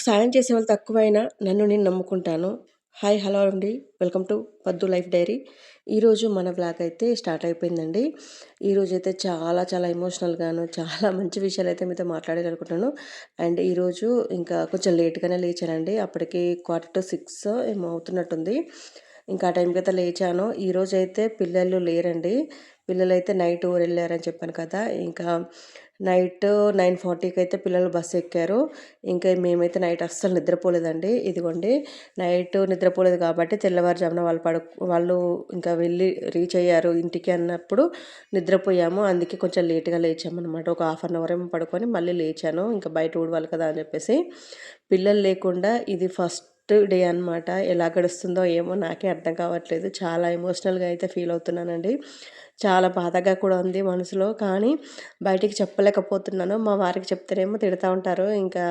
నాకు సాయం చేసే వాళ్ళు తక్కువైనా నన్ను నేను నమ్ముకుంటాను. హాయ్ హలో అండి. Welcome to Paddu life diary. ఈరోజు మన బ్లాగ్ అయితే స్టార్ట్ అయిపోయిందండి. ఈరోజు అయితే చాలా చాలా ఎమోషనల్గాను చాలా మంచి విషయాలు అయితే మీతో మాట్లాడగలుగుతున్నాను అండ్ ఈరోజు ఇంకా కొంచెం లేట్గానే లేచానండి. అప్పటికి క్వార్టర్ టు సిక్స్ ఏమో అవుతున్నట్టుంది. ఇంకా ఆ టైంకి అయితే లేచాను. ఈరోజు అయితే పిల్లలు లేరండి. పిల్లలు అయితే నైట్ ఊరు వెళ్ళారని చెప్పాను కదా. ఇంకా నైట్ నైన్ ఫార్టీకి అయితే పిల్లలు బస్సు ఎక్కారు ఇంకా మేమైతే నైట్ అస్సలు నిద్రపోలేదండి. ఇదిగోండి నైట్ నిద్రపోలేదు కాబట్టి తెల్లవారుజామున వాళ్ళు పడు వాళ్ళు ఇంకా వెళ్ళి రీచ్ అయ్యారు ఇంటికి అన్నప్పుడు నిద్రపోయాము. అందుకే కొంచెం లేట్గా లేచామన్నమాట. ఒక హాఫ్ అన్ అవర్ ఏమో పడుకొని మళ్ళీ లేచాను. ఇంకా బయట ఊడవాలి కదా అని చెప్పేసి. పిల్లలు లేకుండా ఇది ఫస్ట్ డే అనమాట ఎలా గడుస్తుందో ఏమో నాకే అర్థం కావట్లేదు. చాలా ఎమోషనల్గా అయితే ఫీల్ అవుతున్నానండి. చాలా బాధగా కూడా ఉంది మనసులో. కానీ బయటికి చెప్పలేకపోతున్నాను. మా వారికి చెప్తేనేమో తిడతా ఉంటారు. ఇంకా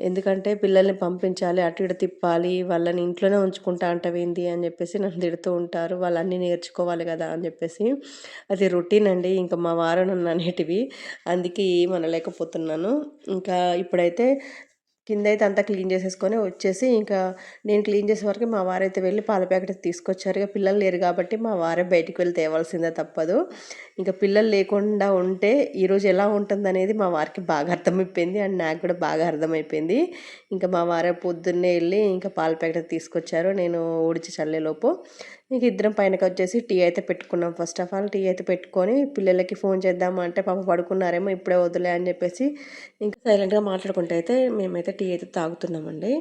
ఎందుకంటే పిల్లల్ని పంపించాలి అటు ఇటు తిప్పాలి వాళ్ళని ఇంట్లోనే ఉంచుకుంటా అంటవేంది అని చెప్పేసి నన్ను తిడుతూ ఉంటారు. వాళ్ళన్నీ నేర్చుకోవాలి కదా అని చెప్పేసి. అది రొటీన్ అండి. ఇంకా మా వారు నన్ను అనేటివి. అందుకే ఏమనలేకపోతున్నాను. ఇంకా ఇప్పుడైతే కింద అయితే అంతా క్లీన్ చేసేసుకొని వచ్చేసి ఇంకా నేను క్లీన్ చేసే వరకు మా వారైతే వెళ్ళి పాల ప్యాకెట్ తీసుకొచ్చారు. ఇక పిల్లలు లేరు కాబట్టి మా వారే బయటికి వెళ్ళి తేవాల్సిందే తప్పదు. ఇంకా పిల్లలు లేకుండా ఉంటే ఈరోజు ఎలా ఉంటుంది అనేది మా వారికి బాగా అర్థమైపోయింది అండ్ నాకు కూడా బాగా అర్థమైపోయింది. ఇంకా మా వారే పొద్దున్నే వెళ్ళి ఇంకా పాల ప్యాకెట్ తీసుకొచ్చారు. నేను ఊడిచి చల్లేలోపు ఇక ఇద్దరం పైనకి వచ్చేసి టీ అయితే పెట్టుకున్నాం. ఫస్ట్ ఆఫ్ ఆల్ టీ అయితే పెట్టుకొని పిల్లలకి ఫోన్ చేద్దాము అంటే పాప పడుకున్నారేమో ఇప్పుడే వదిలే అని చెప్పేసి ఇంకా సైలెంట్గా మాట్లాడుకుంటే అయితే మేమైతే టీ అయితే తాగుతున్నామండి.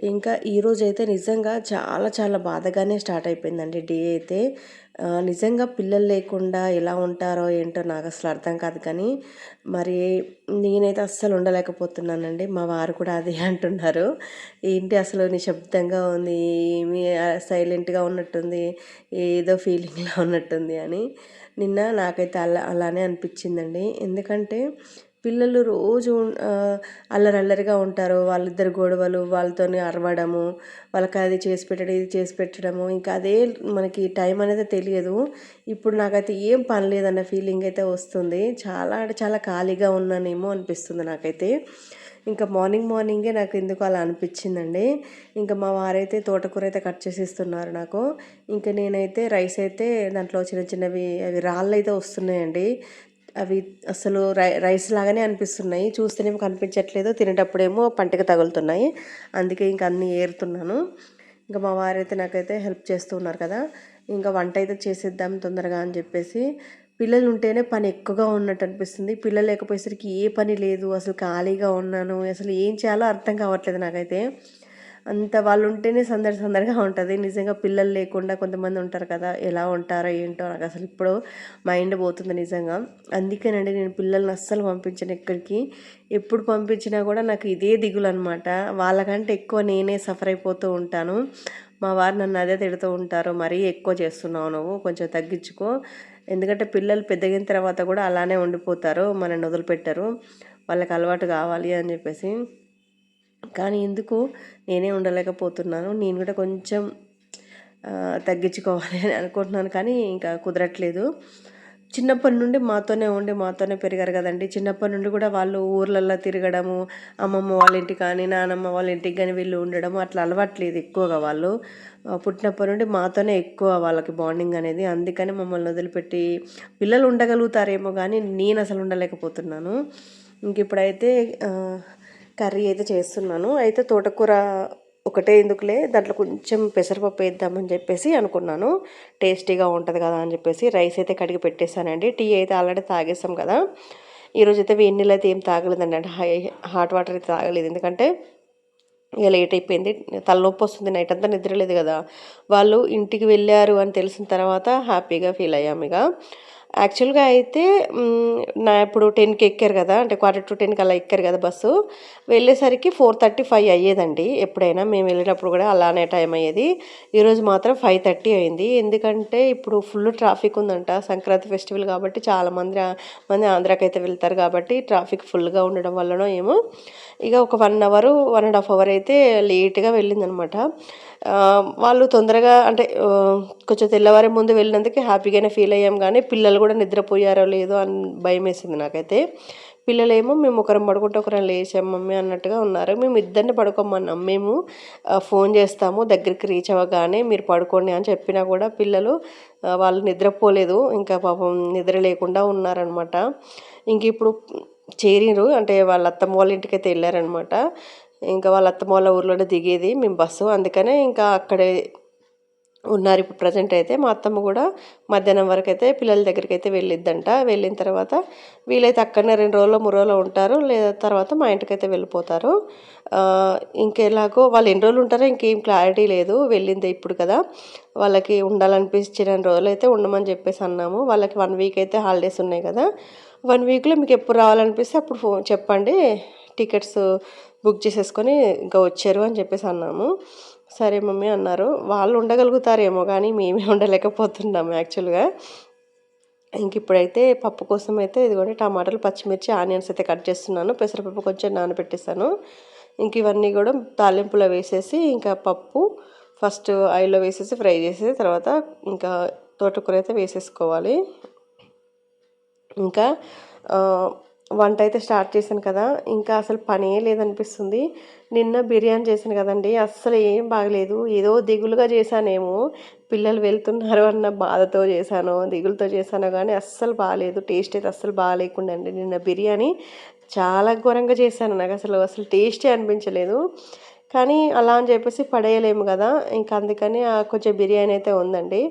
ఇంకా ఈరోజు అయితే నిజంగా చాలా చాలా బాధగానే స్టార్ట్ అయిపోయిందండి డే అయితే. నిజంగా పిల్లలు లేకుండా ఎలా ఉంటారో ఏంటో నాకు అసలు అర్థం కాదు కానీ మరి నేనైతే అస్సలు ఉండలేకపోతున్నానండి. మా వారు కూడా అదే అంటున్నారు. ఏంటి అసలు నిశ్శబ్దంగా ఉంది ఏమి సైలెంట్గా ఉన్నట్టుంది ఏదో ఫీలింగ్లో ఉన్నట్టుంది అని. నిన్న నాకైతే అలా అలానే అనిపించిందండి. ఎందుకంటే పిల్లలు రోజు అల్లరల్లరిగా ఉంటారు. వాళ్ళిద్దరు గొడవలు వాళ్ళతో అరవడము వాళ్ళకి అది చేసి పెట్టడం ఇది చేసి పెట్టడము. ఇంకా అదే మనకి టైం అనేది తెలియదు. ఇప్పుడు నాకైతే ఏం పని లేదన్న ఫీలింగ్ అయితే వస్తుంది. చాలా అంటే చాలా ఖాళీగా ఉన్నానేమో అనిపిస్తుంది నాకైతే. ఇంకా మార్నింగ్ మార్నింగే నాకు ఎందుకు అలా అనిపించిందండి. ఇంకా మా వారైతే తోటకూర అయితే కట్ చేసి ఇస్తున్నారు నాకు. ఇంకా నేనైతే రైస్ అయితే దాంట్లో చిన్న చిన్నవి అవి రాళ్ళు అయితే వస్తున్నాయండి. అవి అసలు రై రైస్ లాగానే అనిపిస్తున్నాయి. చూస్తేనేమో కనిపించట్లేదు. తినేటప్పుడేమో పంటకి తగులుతున్నాయి. అందుకే ఇంక అన్నీ ఏరుతున్నాను. ఇంకా మా వారైతే నాకైతే హెల్ప్ చేస్తూ ఉన్నారు కదా. ఇంకా వంట అయితే చేసేద్దాం తొందరగా అని చెప్పేసి. పిల్లలు ఉంటేనే పని ఎక్కువగా ఉన్నట్టు అనిపిస్తుంది. పిల్లలు లేకపోయేసరికి ఏ పని లేదు. అసలు ఖాళీగా ఉన్నాను. అసలు ఏం చేయాలో అర్థం కావట్లేదు నాకైతే. అంత వాళ్ళు ఉంటేనే సందడి సందడిగా ఉంటుంది. నిజంగా పిల్లలు లేకుండా కొంతమంది ఉంటారు కదా ఎలా ఉంటారో ఏంటో నాకు అసలు ఇప్పుడు మైండ్ పోతుంది నిజంగా. అందుకేనండి నేను పిల్లల్ని అస్సలు పంపించను ఎక్కడికి. ఎప్పుడు పంపించినా కూడా నాకు ఇదే దిగులు అనమాట వాళ్ళకంటే ఎక్కువ నేనే సఫర్ అయిపోతూ ఉంటాను. మా వారు నన్ను అదే తిడుతూ ఉంటారు మరీ ఎక్కువ చేస్తున్నావు నువ్వు కొంచెం తగ్గించుకో. ఎందుకంటే పిల్లలు పెద్దగిన తర్వాత కూడా అలానే ఉండిపోతారు మనల్ని వదిలిపెట్టరు. వాళ్ళకి అలవాటు కావాలి అని చెప్పేసి కానీ ఎందుకు? నేనే ఉండలేకపోతున్నాను. నేను కూడా కొంచెం తగ్గించుకోవాలి అని అనుకుంటున్నాను కానీ ఇంకా కుదరట్లేదు. చిన్నప్పటి నుండి మాతోనే ఉండి మాతోనే పెరిగారు కదండి. చిన్నప్పటి నుండి కూడా వాళ్ళు ఊర్లల్లో తిరగడము అమ్మమ్మ వాళ్ళ ఇంటికి కానీ నానమ్మ వాళ్ళ ఇంటికి కానీ వీళ్ళు ఉండడము అట్లా అలవాట్లేదు ఎక్కువగా వాళ్ళు. పుట్టినప్పటి నుండి మాతోనే ఎక్కువ వాళ్ళకి బాండింగ్ అనేది. అందుకని మమ్మల్ని వదిలిపెట్టి పిల్లలు ఉండగలుగుతారేమో కానీ నేను అసలు ఉండలేకపోతున్నాను. ఇంక ఇప్పుడైతే కర్రీ అయితే చేస్తున్నాను. అయితే తోటకూర ఒకటే ఎందుకులే దాంట్లో కొంచెం పెసరపప్పు వేద్దామని చెప్పేసి అనుకున్నాను. టేస్టీగా ఉంటుంది కదా అని చెప్పేసి రైస్ అయితే కడిగి పెట్టేశానండి. టీ అయితే ఆల్రెడీ తాగేసాం కదా. ఈరోజు అయితే వేడి నీళ్ళు అయితే ఏం తాగలేదండి. అంటే హై హాట్ వాటర్ అయితే తాగలేదు. ఎందుకంటే ఇక లేట్ అయిపోయింది. తలనొప్పి వస్తుంది. నైట్ అంతా నిద్రలేదు కదా. వాళ్ళు ఇంటికి వెళ్ళారు అని తెలిసిన తర్వాత హ్యాపీగా ఫీల్ అయ్యాము ఇక. యాక్చువల్గా అయితే నా ఇప్పుడు టెన్కి ఎక్కారు కదా అంటే క్వార్టర్ టు టెన్కి అలా ఎక్కారు కదా బస్సు. వెళ్ళేసరికి ఫోర్ థర్టీ ఫైవ్ అయ్యేదండి ఎప్పుడైనా. మేము వెళ్ళేటప్పుడు కూడా అలానే టైం అయ్యేది. ఈరోజు మాత్రం ఫైవ్ థర్టీ అయింది. ఎందుకంటే ఇప్పుడు ఫుల్ ట్రాఫిక్ ఉందంట. సంక్రాంతి ఫెస్టివల్ కాబట్టి చాలామంది మంది ఆంధ్రాకి అయితే వెళ్తారు కాబట్టి ట్రాఫిక్ ఫుల్గా ఉండడం వల్లనో ఏమో. ఇక ఒక one hour one and half hour అయితే లేట్గా వెళ్ళిందనమాట. వాళ్ళు తొందరగా అంటే కొంచెం తెల్లవారే ముందు వెళ్ళినందుకు హ్యాపీగానే ఫీల్ అయ్యాం. కానీ పిల్లలు కూడా నిద్రపోయారో లేదో అని భయం వేసింది నాకైతే. పిల్లలేమో మేము ఒకరం పడుకుంటే ఒకరం లేచాం మమ్మీ అన్నట్టుగా ఉన్నారు. మేము ఇద్దరిని పడుకోమన్నాం. మేము ఫోన్ చేస్తాము దగ్గరికి రీచ్ అవ్వగానే మీరు పడుకోండి అని చెప్పినా కూడా పిల్లలు వాళ్ళు నిద్రపోలేదు. ఇంకా పాపం నిద్ర లేకుండా ఉన్నారనమాట ఇంక ఇప్పుడు చేరిరు అంటే వాళ్ళ అత్తమ్మ వాళ్ళ ఇంటికైతే వెళ్ళారనమాట ఇంకా వాళ్ళ అత్తమ్మ వాళ్ళ ఊర్లోనే దిగేది మేము బస్సు. అందుకనే ఇంకా అక్కడే ఉన్నారు ఇప్పుడు ప్రజెంట్ అయితే. మా అత్తమ్మ కూడా మధ్యాహ్నం వరకు అయితే పిల్లల దగ్గరికి అయితే వెళ్ళిద్దంట. వెళ్ళిన తర్వాత వీలైతే అక్కడనే రెండు రోజులు మూడు రోజులు ఉంటారు. లేదా తర్వాత మా ఇంటికి అయితే వెళ్ళిపోతారు ఇంకెలాగో వాళ్ళు ఎన్ని రోజులు ఉంటారో ఇంకేం క్లారిటీ లేదు. వెళ్ళింది ఇప్పుడు కదా. వాళ్ళకి ఉండాలనిపించిన రోజులు అయితే ఉండమని చెప్పేసి అన్నాము. వాళ్ళకి వన్ వీక్ అయితే హాలిడేస్ ఉన్నాయి కదా. వన్ వీక్లో మీకు ఎప్పుడు రావాలనిపిస్తే అప్పుడు ఫోన్ చెప్పండి. టికెట్స్ బుక్ చేసేసుకొని ఇంకా వచ్చారు అని చెప్పేసి అన్నాము. సరే మమ్మీ అన్నారు. వాళ్ళు ఉండగలుగుతారేమో కానీ మేమే ఉండలేకపోతున్నాము యాక్చువల్గా. ఇంక ఇప్పుడైతే పప్పు కోసం అయితే ఇదిగోండి టమాటాలు పచ్చిమిర్చి ఆనియన్స్ అయితే కట్ చేస్తున్నాను. పెసరపప్పు కొంచెం నానబెట్టేస్తాను ఇంక ఇవన్నీ కూడా తాలింపులో వేసేసి ఇంకా పప్పు ఫస్ట్ ఆయిల్లో వేసేసి ఫ్రై చేసేసి తర్వాత ఇంకా తోటకూర అయితే వేసేసుకోవాలి. ఇంకా వంట అయితే స్టార్ట్ చేశాను కదా ఇంకా అసలు పనే లేదనిపిస్తుంది. నిన్న బిర్యానీ చేశాను కదండి అస్సలు ఏం బాగలేదు. ఏదో దిగులుగా చేశానేమో పిల్లలు వెళ్తున్నారు అన్న బాధతో చేశాను దిగులుతో చేశాను కానీ అస్సలు బాగాలేదు టేస్ట్ అయితే అస్సలు బాగాలేకుండా అండి. నిన్న బిర్యానీ చాలా ఘోరంగా చేశాను నాకు అసలు అసలు టేస్టే అనిపించలేదు. కానీ అలా అని చెప్పేసి పడేయలేము కదా. ఇంకా అందుకని ఆ కొంచెం బిర్యానీ అయితే ఉందండి.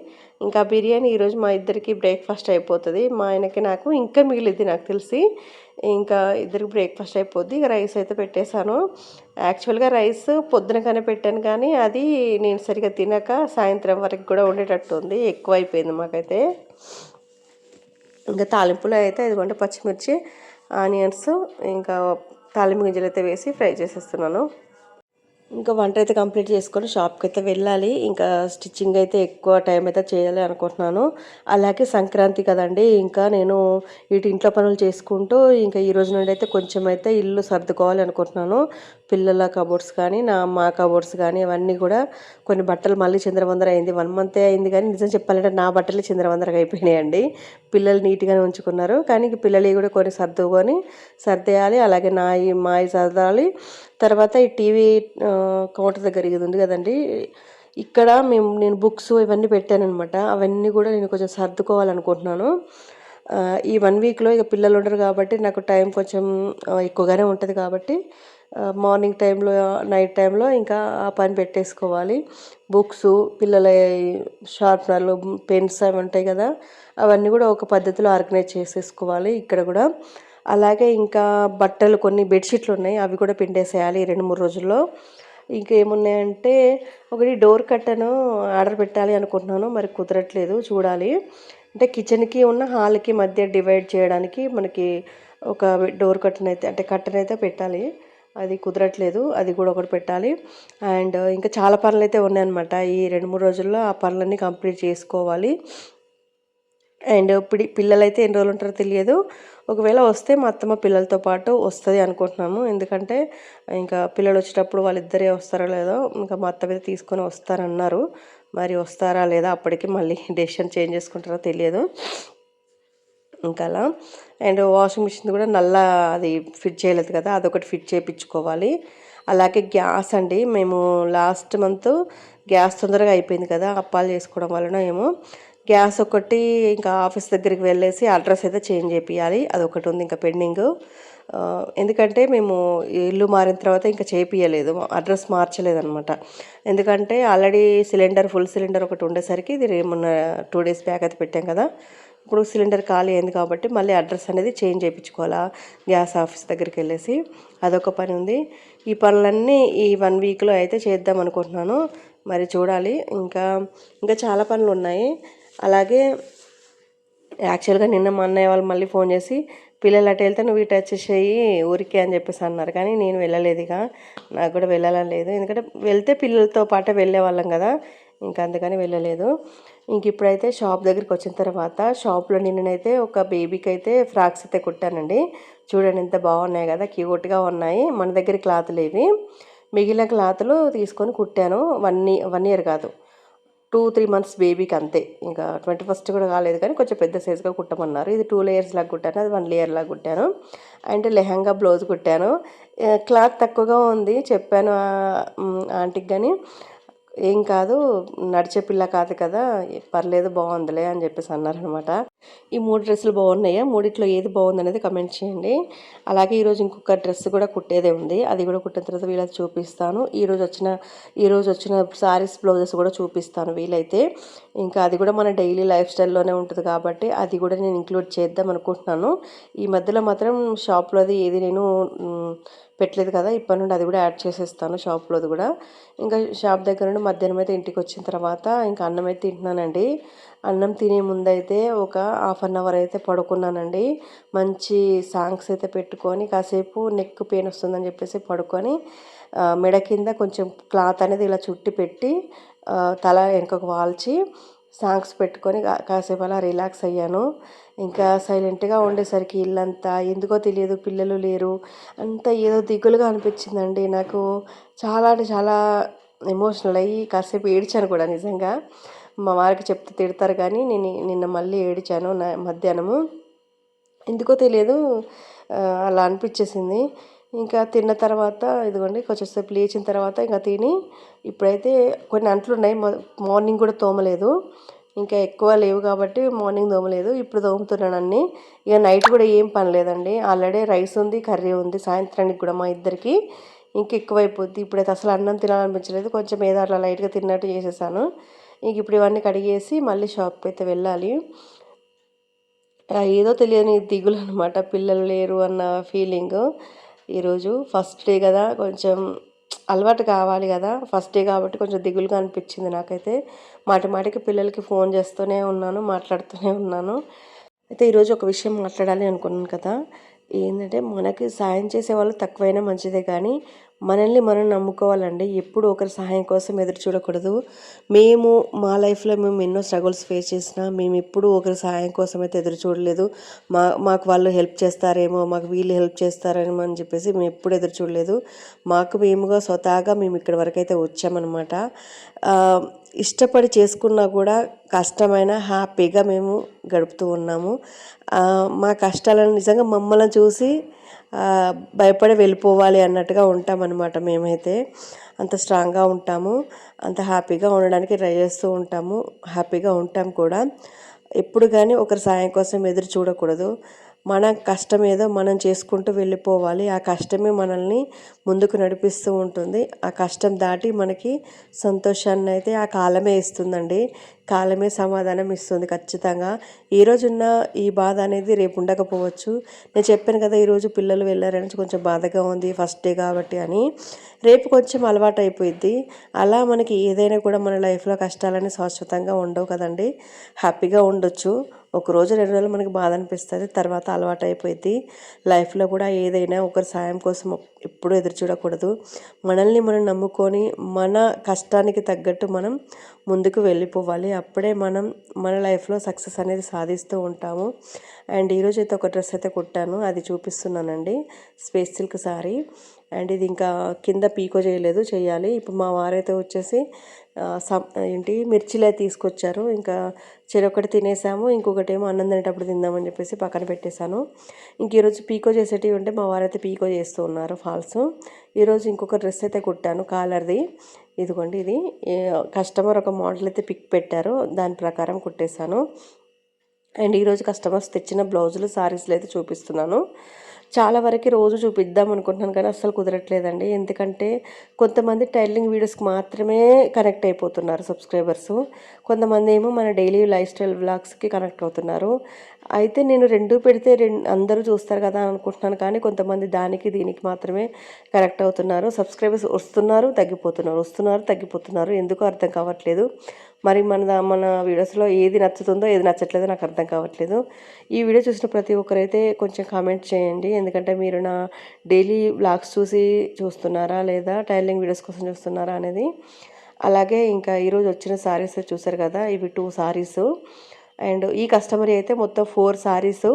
ఇంకా బిర్యానీ ఈరోజు మా ఇద్దరికి బ్రేక్ఫాస్ట్ అయిపోతుంది. మా ఆయనకి నాకు ఇంకా మిగిలిద్ది నాకు తెలిసి ఇంకా ఇద్దరికి బ్రేక్ఫాస్ట్ అయిపోద్ది. రైస్ అయితే పెట్టేశాను. యాక్చువల్గా రైస్ పొద్దునకనే పెట్టాను కానీ అది నేను సరిగ్గా తినక సాయంత్రం వరకు కూడా ఉండేటట్టు ఉంది. ఎక్కువ అయిపోయింది మాకైతే. ఇంకా తాలింపులో అయితే ఇదిగోండి పచ్చిమిర్చి ఆనియన్స్ ఇంకా తాలింపు గింజలు అయితే వేసి ఫ్రై చేసేస్తున్నాను. ఇంకా వంట అయితే కంప్లీట్ చేసుకొని షాప్కి అయితే వెళ్ళాలి. ఇంకా స్టిచ్చింగ్ అయితే ఎక్కువ టైం అయితే చేయాలి అనుకుంటున్నాను. అలాగే సంక్రాంతి కదండి. ఇంకా నేను ఇటు ఇంట్లో పనులు చేసుకుంటూ ఇంకా ఈ రోజు నుండి అయితే కొంచెం అయితే ఇల్లు సర్దుకోవాలి అనుకుంటున్నాను. పిల్లల కబోర్డ్స్ కానీ నా మా కబోర్డ్స్ కానీ అవన్నీ కూడా కొన్ని బట్టలు మళ్ళీ చంద్రవందర అయింది. వన్ మంతే అయింది కానీ నిజం చెప్పాలంటే నా బట్టలు చంద్రవందరగా అయిపోయినాయండి. పిల్లలు నీట్గానే ఉంచుకున్నారు. కానీ పిల్లలు కూడా కొన్ని సర్దుకొని సర్దేయాలి. అలాగే నా మాయి సర్దాలి. తర్వాత ఈ టీవీ కౌంటర్ దగ్గర ఇది ఉంది కదండి. ఇక్కడ మేము నేను బుక్స్ ఇవన్నీ పెట్టానమాట అవన్నీ కూడా నేను కొంచెం సర్దుకోవాలనుకుంటున్నాను. ఈ వన్ వీక్లో ఇక పిల్లలు ఉండరు కాబట్టి నాకు టైం కొంచెం ఎక్కువగానే ఉంటుంది కాబట్టి మార్నింగ్ టైంలో నైట్ టైంలో ఇంకా ఆ పని పెట్టేసుకోవాలి. బుక్స్ పిల్లల షార్ప్నర్లు పెన్స్ అవి ఉంటాయి కదా అవన్నీ కూడా ఒక పద్ధతిలో ఆర్గనైజ్ చేసేసుకోవాలి ఇక్కడ కూడా. అలాగే ఇంకా బట్టలు కొన్ని బెడ్షీట్లు ఉన్నాయి అవి కూడా పిండేసేయాలి రెండు మూడు రోజుల్లో. ఇంకేమున్నాయంటే ఒకటి డోర్ కట్టను ఆర్డర్ పెట్టాలి అనుకుంటున్నాను మరి కుదరట్లేదు చూడాలి. అంటే కిచెన్కి ఉన్న హాల్కి మధ్య డివైడ్ చేయడానికి మనకి ఒక డోర్ కట్టన్ అయితే అంటే కట్టన్ అయితే పెట్టాలి. అది కుదరట్లేదు అది కూడా ఒకటి పెట్టాలి. అండ్ ఇంకా చాలా పనులు అయితే ఉన్నాయన్నమాట. ఈ రెండు మూడు రోజుల్లో ఆ పనులన్నీ కంప్లీట్ చేసుకోవాలి. అండ్ ఇప్పుడు పిల్లలైతే ఎన్ని రోజులు ఉంటారో తెలియదు. ఒకవేళ వస్తే మా అత్తమ్మ పిల్లలతో పాటు వస్తుంది అనుకుంటున్నాము. ఎందుకంటే ఇంకా పిల్లలు వచ్చేటప్పుడు వాళ్ళిద్దరే వస్తారో లేదో ఇంకా మా అత్త మీద తీసుకొని వస్తారన్నారు. మరి వస్తారా లేదా అప్పటికి మళ్ళీ డెసిషన్ చేంజ్ చేసుకుంటారో తెలియదు. ఇంకా అలా. అండ్ వాషింగ్ మిషన్ కూడా నల్ల అది ఫిట్ చేయలేదు కదా అదొకటి ఫిట్ చేయించుకోవాలి. అలాగే గ్యాస్ అండి మేము లాస్ట్ మంత్ గ్యాస్ తొందరగా అయిపోయింది కదా అప్పాలు చేసుకోవడం వలన ఏమో. గ్యాస్ ఒకటి ఇంకా ఆఫీస్ దగ్గరికి వెళ్ళేసి అడ్రస్ అయితే చేంజ్ చేపియాలి. అదొకటి ఉంది ఇంకా పెండింగ్. ఎందుకంటే మేము ఇల్లు మారిన తర్వాత ఇంకా చేపియలేదు. అడ్రస్ మార్చలేదు అనమాట ఎందుకంటే ఆల్రెడీ సిలిండర్ ఫుల్ సిలిండర్ ఒకటి ఉండేసరికి ఇది మొన్న టూ డేస్ బ్యాక్ అయితే పెట్టాం కదా. ఇప్పుడు సిలిండర్ ఖాళీ అయింది కాబట్టి మళ్ళీ అడ్రస్ అనేది చేంజ్ చేయించుకోవాలా గ్యాస్ ఆఫీస్ దగ్గరికి వెళ్ళేసి. అదొక పని ఉంది. ఈ పనులన్నీ ఈ వన్ వీక్లో అయితే చేద్దాం అనుకుంటున్నాను. మరి చూడాలి. ఇంకా ఇంకా చాలా పనులు ఉన్నాయి. అలాగే యాక్చువల్గా నిన్న మా అన్నయ్య వాళ్ళు మళ్ళీ ఫోన్ చేసి పిల్లలు అటు వెళ్తే నువ్వు ఇటు వచ్చేసేయి ఊరికే అని చెప్పేసి అన్నారు. కానీ నేను వెళ్ళలేదు ఇక. నాకు కూడా వెళ్ళాలని లేదు. ఎందుకంటే వెళ్తే పిల్లలతో పాటే వెళ్ళే వాళ్ళం కదా. ఇంకా అందుకని వెళ్ళలేదు. ఇంక ఇప్పుడైతే షాప్ దగ్గరికి వచ్చిన తర్వాత షాప్లో నిన్ననైతే ఒక బేబీకి అయితే ఫ్రాక్స్ అయితే కుట్టానండి. చూడండి ఎంత బాగున్నాయి కదా. క్యూట్గా ఉన్నాయి. మన దగ్గర క్లాతులు ఇవి. మిగిలిన క్లాతులు తీసుకొని కుట్టాను. వన్ వన్ ఇయర్ కాదు. టూ త్రీ మంత్స్ బేబీకి అంతే. ఇంకా ట్వంటీ ఫస్ట్ కూడా కాలేదు కానీ కొంచెం పెద్ద సైజుగా కుట్టమన్నారు. ఇది టూ లేయర్స్ లాగా కుట్టాను అది వన్ లేయర్ లాగా కుట్టాను. అండ్ లెహంగా బ్లౌజ్ కుట్టాను. క్లాత్ తక్కువగా ఉంది చెప్పాను ఆంటీకి కానీ ఏం కాదు నడిచే పిల్ల కాదు కదా పర్లేదు బాగుందిలే అని చెప్పేసి అన్నారనమాట ఈ మూడు డ్రెస్సులు బాగున్నాయా? మూడిట్లో ఏది బాగుంది అనేది కమెంట్ చేయండి. అలాగే ఈరోజు ఇంకొక డ్రెస్ కూడా కుట్టేదే ఉంది. అది కూడా కుట్టిన తర్వాత వీళ్ళకి చూపిస్తాను. ఈరోజు వచ్చిన ఈరోజు వచ్చిన శారీస్ బ్లౌజెస్ కూడా చూపిస్తాను వీలైతే. ఇంకా అది కూడా మన డైలీ లైఫ్ స్టైల్లోనే ఉంటుంది కాబట్టి అది కూడా నేను ఇంక్లూడ్ చేద్దాం అనుకుంటున్నాను. ఈ మధ్యలో మాత్రం షాప్లో అది ఏది నేను పెట్టలేదు కదా ఇప్పటి నుండి అది కూడా యాడ్ చేసేస్తాను షాప్లోది కూడా. ఇంకా షాప్ దగ్గర నుండి మధ్యాహ్నం అయితే ఇంటికి వచ్చిన తర్వాత ఇంకా అన్నం అయితే తింటున్నానండి. అన్నం తినే ముందైతే ఒక హాఫ్ అన్ అవర్ అయితే పడుకున్నానండి. మంచి సాంగ్స్ అయితే పెట్టుకొని కాసేపు నెక్ పెయిన్ వస్తుందని చెప్పేసి పడుకొని మెడ కింద కొంచెం క్లాత్ అనేది ఇలా చుట్టి పెట్టి తల వెనుకకు వాల్చి సాంగ్స్ పెట్టుకొని కాసేపు అలా రిలాక్స్ అయ్యాను. ఇంకా సైలెంట్గా ఉండేసరికి ఇల్లంతా ఎందుకో తెలియదు పిల్లలు లేరు. అంతా ఏదో దిగులుగా అనిపించిందండి. నాకు చాలా అంటే చాలా ఎమోషనల్ అయ్యి కాసేపు ఏడ్చాను కూడా నిజంగా. మా వారికి చెప్తే తిడతారు కానీ నేను నిన్న మళ్ళీ ఏడిచాను నా మధ్యాహ్నము. ఎందుకో తెలియదు అలా అనిపించేసింది. ఇంకా తిన్న తర్వాత ఇదిగోండి కొంచెంసేపు లేచిన తర్వాత ఇంకా తిని ఇప్పుడైతే కొన్ని అంట్లు ఉన్నాయి. మార్నింగ్ కూడా తోమలేదు. ఇంకా ఎక్కువ లేవు కాబట్టి మార్నింగ్ తోమలేదు. ఇప్పుడు తోముతున్నాను అన్ని. ఇక నైట్ కూడా ఏం పని లేదండి. ఆల్రెడీ రైస్ ఉంది కర్రీ ఉంది సాయంత్రానికి కూడా మా ఇద్దరికి. ఇంక ఎక్కువైపోద్ది. ఇప్పుడైతే అసలు అన్నం తినాలనిపించలేదు. కొంచెం ఏదో అట్లా లైట్గా తిన్నట్టు చేసేసాను. ఇంక ఇప్పుడు ఇవన్నీ కడిగేసి మళ్ళీ షాప్కి అయితే వెళ్ళాలి. ఏదో తెలియని దిగులు అనమాట పిల్లలు లేరు అన్న ఫీలింగ్. ఈరోజు ఫస్ట్ డే కదా కొంచెం అలవాటు కావాలి కదా. ఫస్ట్ డే కాబట్టి కొంచెం దిగులుగా అనిపించింది నాకైతే. మాటి మాటికి పిల్లలకి ఫోన్ చేస్తూనే ఉన్నాను మాట్లాడుతూనే ఉన్నాను. అయితే ఈరోజు ఒక విషయం మాట్లాడాలి అనుకున్నాను కదా. ఏంటంటే మనకి సాయం చేసే వాళ్ళు తక్కువైనా మంచిదే కానీ మనల్ని మనం నమ్ముకోవాలండి. ఎప్పుడు ఒకరి సహాయం కోసం ఎదురు చూడకూడదు. మేము మా లైఫ్లో మేము ఎన్నో స్ట్రగుల్స్ ఫేస్ చేసినా మేము ఎప్పుడు ఒకరి సహాయం కోసం అయితే ఎదురు చూడలేదు. మా మాకు వాళ్ళు హెల్ప్ చేస్తారేమో మాకు వీళ్ళు హెల్ప్ చేస్తారేమో అని చెప్పేసి మేము ఎప్పుడు ఎదురు చూడలేదు. మాకు మేముగా స్వతహాగా మేము ఇక్కడి వరకు అయితే వచ్చామన్నమాట. ఇష్టపడి చేసుకున్నా కూడా కష్టమైన హ్యాపీగా మేము గడుపుతూ ఉన్నాము. మా కష్టాలను నిజంగా మమ్మల్ని చూసి భయపడి వెళ్ళిపోవాలి అన్నట్టుగా ఉంటామన్నమాట మేమైతే. అంత స్ట్రాంగ్గా ఉంటాము. అంత హ్యాపీగా ఉండడానికి ట్రై చేస్తూ ఉంటాము. హ్యాపీగా ఉంటాం కూడా. ఎప్పుడు కానీ ఒకరి సాయం కోసం ఎదురు చూడకూడదు. మన కష్టం ఏదో మనం చేసుకుంటూ వెళ్ళిపోవాలి. ఆ కష్టమే మనల్ని ముందుకు నడిపిస్తూ ఉంటుంది. ఆ కష్టం దాటి మనకి సంతోషాన్ని అయితే ఆ కాలమే ఇస్తుందండి. కాలమే సమాధానం ఇస్తుంది ఖచ్చితంగా. ఈరోజున్న ఈ బాధ అనేది రేపు ఉండకపోవచ్చు. నేను చెప్పాను కదా ఈరోజు పిల్లలు వెళ్ళారని కొంచెం బాధగా ఉంది ఫస్ట్ డే కాబట్టి అని. రేపు కొంచెం అలవాటు అయిపోయింది అలా మనకి ఏదైనా కూడా మన లైఫ్లో కష్టాలని శాశ్వతంగా ఉండవు కదండి. హ్యాపీగా ఉండొచ్చు. ఒక రోజు రెండు రోజులు మనకి బాధ అనిపిస్తుంది తర్వాత అలవాటు అయిపోయింది లైఫ్లో కూడా ఏదైనా ఒకరి సాయం కోసం ఎప్పుడూ ఎదురు చూడకూడదు. మనల్ని మనం నమ్ముకొని మన కష్టానికి తగ్గట్టు మనం ముందుకు వెళ్ళిపోవాలి. అప్పుడే మనం మన లైఫ్లో సక్సెస్ అనేది సాధిస్తూ ఉంటాము. అండ్ ఈరోజు అయితే ఒక డ్రెస్ అయితే కుట్టాను. అది చూపిస్తున్నానండి. Space silk sorry. అండ్ ఇది ఇంకా కింద పీకో చేయలేదు. చేయాలి. ఇప్పుడు మా వారైతే వచ్చేసి ఏంటి మిర్చిలే తీసుకొచ్చారు. ఇంకా చెరొకటి తినేసాము ఇంకొకటి ఏమో అన్నం తినేటప్పుడు తిందామని చెప్పేసి పక్కన పెట్టేశాను. ఇంక ఈరోజు పీకో చేసేటివి ఉంటే మా వారైతే పీకో చేస్తూ ఉన్నారు ఫాల్స్. ఈరోజు ఇంకొక డ్రెస్ అయితే కుట్టాను కాలర్ది. ఇదిగోండి ఇది. కస్టమర్ ఒక మోడల్ అయితే పిక్ పెట్టారు దాని ప్రకారం కుట్టేశాను. అండ్ ఈరోజు కస్టమర్స్ తెచ్చిన బ్లౌజులు సారీస్లు అయితే చూపిస్తున్నాను. చాలా వరకు రోజు చూపిద్దాం అనుకుంటున్నాను కానీ అస్సలు కుదరట్లేదండి. ఎందుకంటే కొంతమంది టైలరింగ్ వీడియోస్కి మాత్రమే కనెక్ట్ అయిపోతున్నారు సబ్స్క్రైబర్స్. కొంతమంది ఏమో మన డైలీ లైఫ్ స్టైల్ వ్లాగ్స్కి కనెక్ట్ అవుతున్నారు. అయితే నేను రెండు పెడితే రెండు అందరూ చూస్తారు కదా అనుకుంటున్నాను కానీ కొంతమంది దానికి దీనికి మాత్రమే కనెక్ట్ అవుతున్నారు. సబ్స్క్రైబర్స్ వస్తున్నారు తగ్గిపోతున్నారు వస్తున్నారు తగ్గిపోతున్నారు. ఎందుకు అర్థం కావట్లేదు. మరి మన మన వీడియోస్లో ఏది నచ్చుతుందో ఏది నచ్చట్లేదో నాకు అర్థం కావట్లేదు. ఈ వీడియో చూసిన ప్రతి ఒక్కరైతే కొంచెం కామెంట్ చేయండి. ఎందుకంటే మీరు నా డైలీ బ్లాగ్స్ చూసి చూస్తున్నారా లేదా టైలింగ్ వీడియోస్ కోసం చూస్తున్నారా అనేది. అలాగే ఇంకా ఈరోజు వచ్చిన శారీస్ చూసారు కదా ఇవి టూ శారీస్ అండ్ ఈ కస్టమర్ అయితే మొత్తం four saris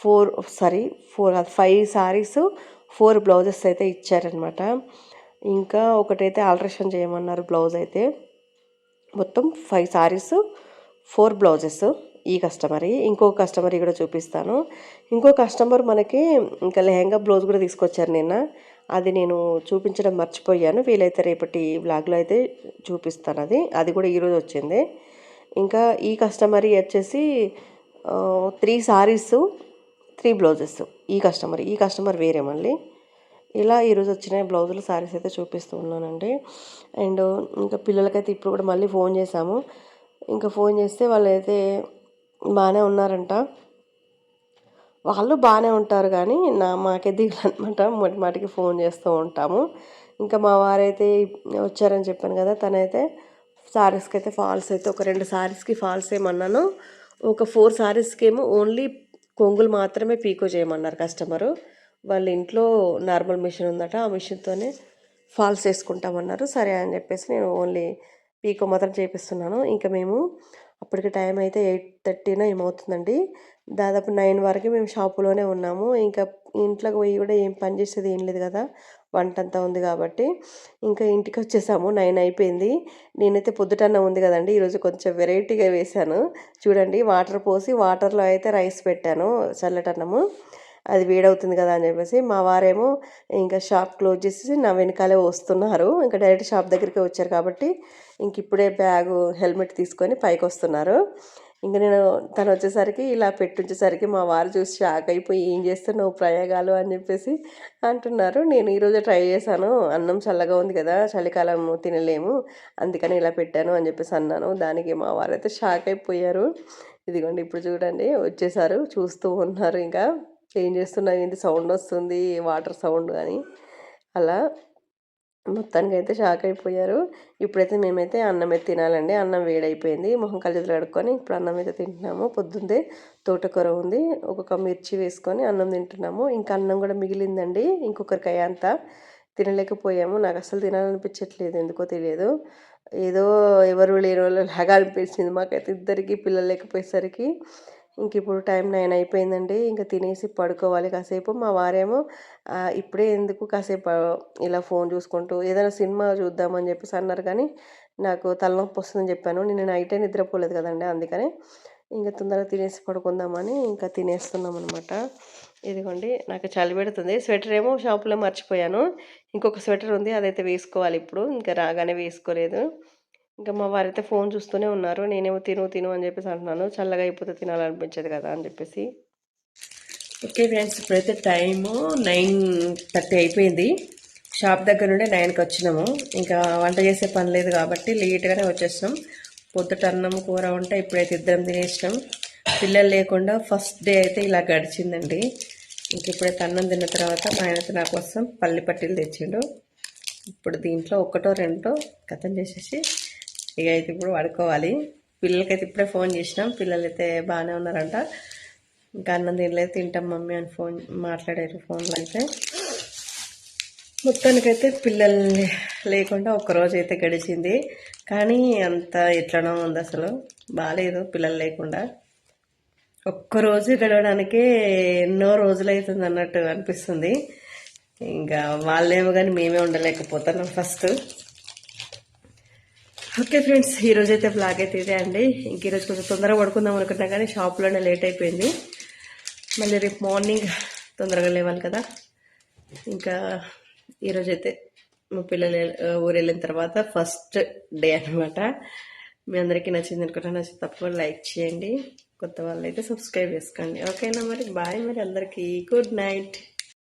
four sorry four five saris four blouses అయితే ఇచ్చారనమాట ఇంకా ఒకటైతే ఆల్ట్రేషన్ చేయమన్నారు బ్లౌజ్ అయితే. మొత్తం ఫైవ్ సారీస్ ఫోర్ బ్లౌజెస్ ఈ కస్టమర్ ఇంకో కస్టమర్ కూడా చూపిస్తాను. ఇంకో కస్టమర్ మనకి ఇంకా లెహంగా బ్లౌజ్ కూడా తీసుకొచ్చారు నిన్న. అది నేను చూపించడం మర్చిపోయాను. వీలైతే రేపటి వ్లాగ్లో అయితే చూపిస్తాను అది. అది కూడా ఈరోజు వచ్చింది. ఇంకా ఈ కస్టమర్ వచ్చేసి త్రీ సారీస్ త్రీ బ్లౌజెస్ ఈ కస్టమర్ ఈ కస్టమర్ వేరే మళ్ళీ. ఇలా ఈరోజు వచ్చిన బ్లౌజులు సారీస్ అయితే చూపిస్తూ ఉన్నానండి. అండ్ ఇంకా పిల్లలకైతే ఇప్పుడు కూడా మళ్ళీ ఫోన్ చేశాము. ఇంకా ఫోన్ చేస్తే వాళ్ళైతే బాగానే ఉన్నారంట. వాళ్ళు బాగానే ఉంటారు కానీ నా మాకే దిగులనమాట. మొటి మాటికి ఫోన్ చేస్తూ ఉంటాము. ఇంకా మా వారైతే వచ్చారని చెప్పాను కదా తనైతే శారీస్కి అయితే ఫాల్స్ అయితే ఒక రెండు శారీస్కి ఫాల్స్ ఏమన్నాను. ఒక ఫోర్ శారీస్కి ఏమో ఓన్లీ కొంగులు మాత్రమే పీకో చేయమన్నారు కస్టమరు. వాళ్ళ ఇంట్లో నార్మల్ మిషన్ ఉందట ఆ మిషన్తోనే ఫాల్స్ వేసుకుంటామన్నారు. సరే అని చెప్పేసి నేను ఓన్లీ పీకో మాత్రం చేపిస్తున్నాను. ఇంకా మేము అప్పటికి టైం అయితే ఎయిట్ థర్టీన ఏమవుతుందండి? దాదాపు నైన్ వరకు మేము షాపులోనే ఉన్నాము. ఇంకా ఇంట్లోకి పోయి కూడా ఏం పని చేసేది ఏం లేదు కదా వంట అంతా ఉంది కాబట్టి. ఇంకా ఇంటికి వచ్చేసాము. నైన్ అయిపోయింది. నేనైతే పొద్దుటన్న ఉంది కదండి. ఈరోజు కొంచెం వెరైటీగా వేశాను. చూడండి వాటర్ పోసి వాటర్లో అయితే రైస్ పెట్టాను చల్లటన్నము. అది వేడవుతుంది కదా అని చెప్పేసి మా వారేమో ఇంకా షాప్ క్లోజ్ చేసి నా వెనకాలే వస్తున్నారు. ఇంకా డైరెక్ట్ షాప్ దగ్గరికి వచ్చారు కాబట్టి ఇంక ఇప్పుడే బ్యాగు హెల్మెట్ తీసుకొని పైకి వస్తున్నారు. ఇంకా నేను తను వచ్చేసరికి ఇలా పెట్టుంచేసరికి మా వారు చూసి షాక్ అయిపోయి ఏం చేస్తున్నావు ప్రయోగాలు అని చెప్పేసి అంటున్నారు. నేను ఈరోజు ట్రై చేశాను. అన్నం చల్లగా ఉంది కదా చలికాలం తినలేము అందుకని ఇలా పెట్టాను అని చెప్పేసి అన్నాను. దానికి మా వారైతే షాక్ అయిపోయారు. ఇదిగోండి ఇప్పుడు చూడండి వచ్చేసారు చూస్తూ ఉన్నారు ఇంకా. ఏం చేస్తున్నావు ఏంటి సౌండ్ వస్తుంది వాటర్ సౌండ్ అని. అలా మొత్తానికి అయితే షాక్ అయిపోయారు. ఇప్పుడైతే మేమైతే అన్నం అయితే తినాలండి. అన్నం వేడైపోయింది. మొహం కళ్ళితులు కడుక్కొని ఇప్పుడు అన్నం అయితే తింటున్నాము. పొద్దుందే తోటకూర ఉంది. ఒక్కొక్క మిర్చి వేసుకొని అన్నం తింటున్నాము. ఇంకా అన్నం కూడా మిగిలిందండి. ఇంకొకరికి అంతా తినలేకపోయాము. నాకు అసలు తినాలనిపించట్లేదు. ఎందుకో తెలియదు. ఏదో ఎవరు లేని వాళ్ళు లాగా అనిపించింది మాకైతే ఇద్దరికి పిల్లలు లేకపోయేసరికి. ఇంక ఇప్పుడు టైం నైన్ అయిపోయిందండి. ఇంకా తినేసి పడుకోవాలి కాసేపు. మా వారేమో ఇప్పుడే ఎందుకు కాసేపు ఇలా ఫోన్ చూసుకుంటూ ఏదైనా సినిమా చూద్దామని చెప్పేసి అన్నారు కానీ నాకు తలనొప్పి వస్తుందని చెప్పాను. నేను నైటే నిద్రపోలేదు కదండి అందుకని ఇంకా తొందరగా తినేసి పడుకుందామని ఇంకా తినేస్తున్నాం అనమాట ఇదిగోండి నాకు చలి పెడుతుంది. స్వెటర్ ఏమో షాపులో మర్చిపోయాను. ఇంకొక స్వెటర్ ఉంది అదైతే వేసుకోవాలి ఇప్పుడు. ఇంకా రాగానే వేసుకోలేదు. ఇంకా మా వారైతే ఫోన్ చూస్తూనే ఉన్నారు. నేనేమో తిను తిను అని చెప్పేసి అంటున్నాను. చల్లగా అయిపోతే తినాలనిపించదు కదా అని చెప్పేసి. ఓకే ఫ్రెండ్స్ ఇప్పుడైతే టైము నైన్ థర్టీ అయిపోయింది. షాప్ దగ్గర నుండి నైన్కి వచ్చినాము. ఇంకా వంట చేసే పని లేదు కాబట్టి లేట్గానే వచ్చేసినాం. పొద్దుట అన్నం కూర ఉంటే ఇప్పుడైతే ఇద్దరం తినేసినాం. పిల్లలు లేకుండా ఫస్ట్ డే అయితే ఇలా గడిచిందండి. ఇంక ఇప్పుడైతే అన్నం తిన్న తర్వాత మా ఆయన నా కోసం పల్లి పట్టీలు తెచ్చిండు. ఇప్పుడు దీంట్లో ఒకటో రెండో కథం చేసేసి ఇక అయితే ఇప్పుడు పడుకోవాలి. పిల్లలకైతే ఇప్పుడే ఫోన్ చేసినాం. పిల్లలు అయితే బాగానే ఉన్నారంట. ఇంకా అన్నం తినలేదు. తింటాం మమ్మీ అని ఫోన్ మాట్లాడారు ఫోన్లో అయితే. మొత్తానికైతే పిల్లలు లేకుండా ఒక్కరోజు అయితే గడిచింది. కానీ అంత ఎట్లనో ఉంది అసలు. బాగాలేదు పిల్లలు లేకుండా. ఒక్కరోజు గడవడానికే ఎన్నో రోజులు అవుతుంది అన్నట్టు అనిపిస్తుంది. ఇంకా వాళ్ళేమో కానీ మేమే ఉండలేకపోతున్నాం ఫస్ట్. ఓకే ఫ్రెండ్స్ ఈరోజు అయితే బ్లాగ్ అయితే ఇదే అండి. ఇంక ఈరోజు కొంచెం తొందరగా పడుకుందాం అనుకుంటున్నా కానీ షాప్లోనే లేట్ అయిపోయింది. మళ్ళీ రేపు మార్నింగ్ తొందరగా లేవాలి కదా. ఇంకా ఈరోజు అయితే మా పిల్లలు ఊరు వెళ్ళిన తర్వాత ఫస్ట్ డే అనమాట మీ అందరికీ నచ్చింది అనుకుంటా నచ్చింది తప్పకుండా లైక్ చేయండి. కొత్త వాళ్ళు అయితే సబ్స్క్రైబ్ చేసుకోండి. ఓకేనా మరి? బాయ్ మరి అందరికీ. Good night